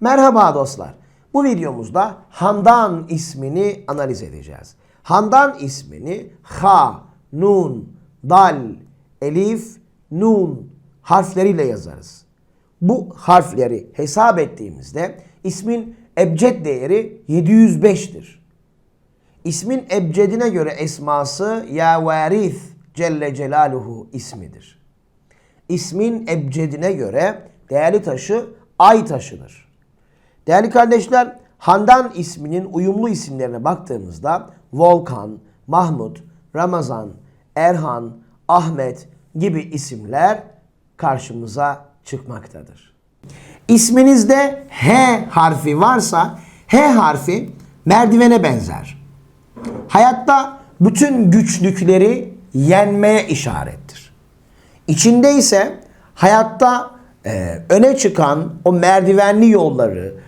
Merhaba dostlar. Bu videomuzda Handan ismini analiz edeceğiz. Handan ismini Ha, Nun, Dal, Elif, Nun harfleriyle yazarız. Bu harfleri hesap ettiğimizde ismin ebced değeri 705'tir. İsmin ebcedine göre esması Ya Celle Celaluhu ismidir. İsmin ebcedine göre değerli taşı ay taşıdır. Değerli kardeşler, Handan isminin uyumlu isimlerine baktığımızda Volkan, Mahmut, Ramazan, Erhan, Ahmet gibi isimler karşımıza çıkmaktadır. İsminizde H harfi varsa H harfi merdivene benzer. Hayatta bütün güçlükleri yenmeye işarettir. İçinde ise hayatta e, öne çıkan o merdivenli yolları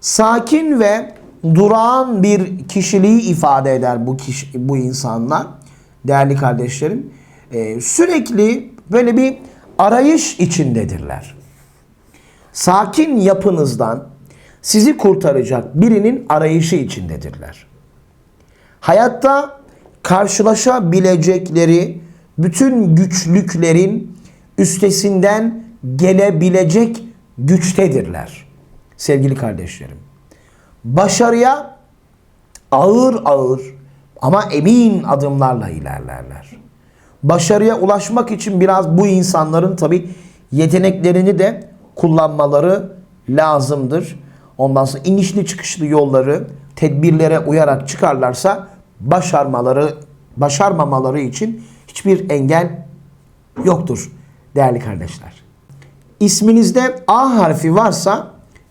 Sakin ve durağan bir kişiliği ifade eder bu kişi, bu insanlar. Değerli kardeşlerim, Ee, sürekli böyle bir arayış içindedirler. Sakin yapınızdan sizi kurtaracak birinin arayışı içindedirler. Hayatta karşılaşabilecekleri bütün güçlüklerin üstesinden gelebilecek güçtedirler. Sevgili kardeşlerim. Başarıya ağır ağır ama emin adımlarla ilerlerler. Başarıya ulaşmak için biraz bu insanların tabi yeteneklerini de kullanmaları lazımdır. Ondan sonra inişli çıkışlı yolları tedbirlere uyarak çıkarlarsa başarmaları başarmamaları için hiçbir engel yoktur değerli kardeşler. İsminizde A harfi varsa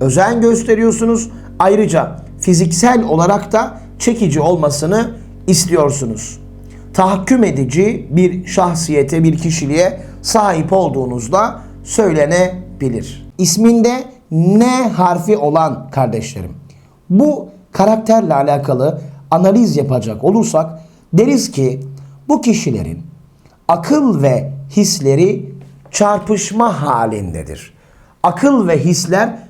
özen gösteriyorsunuz. Ayrıca fiziksel olarak da çekici olmasını istiyorsunuz. Tahakküm edici bir şahsiyete, bir kişiliğe sahip olduğunuzda söylenebilir. İsminde N harfi olan kardeşlerim. Bu karakterle alakalı analiz yapacak olursak deriz ki bu kişilerin akıl ve hisleri çarpışma halindedir. Akıl ve hisler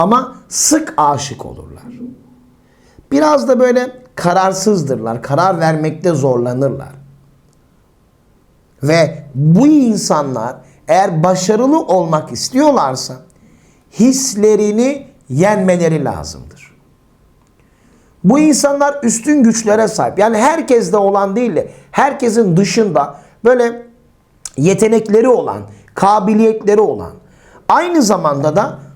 ama sık aşık olurlar. Biraz da böyle kararsızdırlar. Karar vermekte zorlanırlar. Ve bu insanlar eğer başarılı olmak istiyorlarsa hislerini yenmeleri lazımdır. Bu insanlar üstün güçlere sahip. Yani herkeste olan değil de herkesin dışında böyle yetenekleri olan, kabiliyetleri olan, aynı zamanda da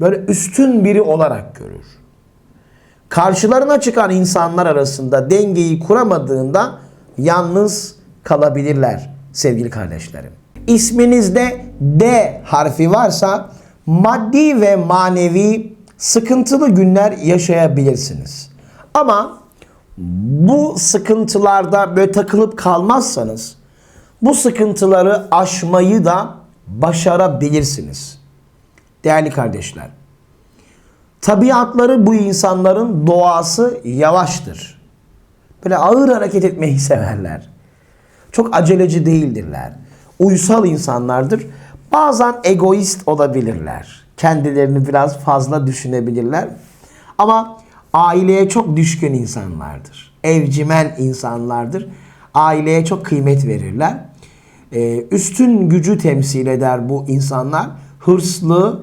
böyle üstün biri olarak görür. Karşılarına çıkan insanlar arasında dengeyi kuramadığında yalnız kalabilirler sevgili kardeşlerim. İsminizde D harfi varsa maddi ve manevi sıkıntılı günler yaşayabilirsiniz. Ama bu sıkıntılarda böyle takılıp kalmazsanız bu sıkıntıları aşmayı da başarabilirsiniz. Değerli kardeşler. Tabiatları bu insanların doğası yavaştır. Böyle ağır hareket etmeyi severler. Çok aceleci değildirler. Uysal insanlardır. Bazen egoist olabilirler. Kendilerini biraz fazla düşünebilirler. Ama aileye çok düşkün insanlardır. Evcimen insanlardır. Aileye çok kıymet verirler. Ee, üstün gücü temsil eder bu insanlar. Hırslı,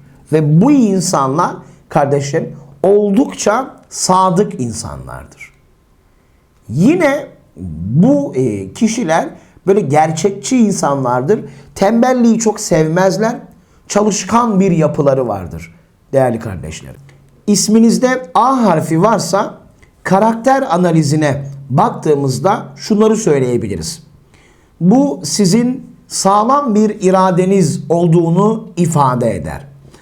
Ve bu insanlar kardeşim oldukça sadık insanlardır. Yine bu e, kişiler böyle gerçekçi insanlardır. Tembelliği çok sevmezler. Çalışkan bir yapıları vardır değerli kardeşlerim. İsminizde A harfi varsa karakter analizine baktığımızda şunları söyleyebiliriz. Bu sizin sağlam bir iradeniz olduğunu ifade eder.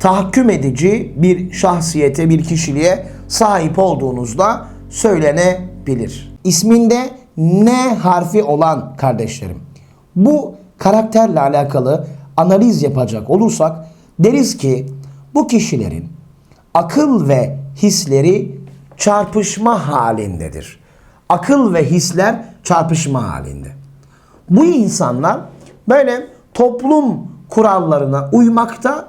Tahakküm edici bir şahsiyete, bir kişiliğe sahip olduğunuzda söylenebilir. İsminde N harfi olan kardeşlerim. Bu karakterle alakalı analiz yapacak olursak deriz ki bu kişilerin akıl ve hisleri çarpışma halindedir. Akıl ve hisler çarpışma halinde. Bu insanlar böyle toplum kurallarına uymakta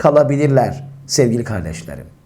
kalabilirler sevgili kardeşlerim.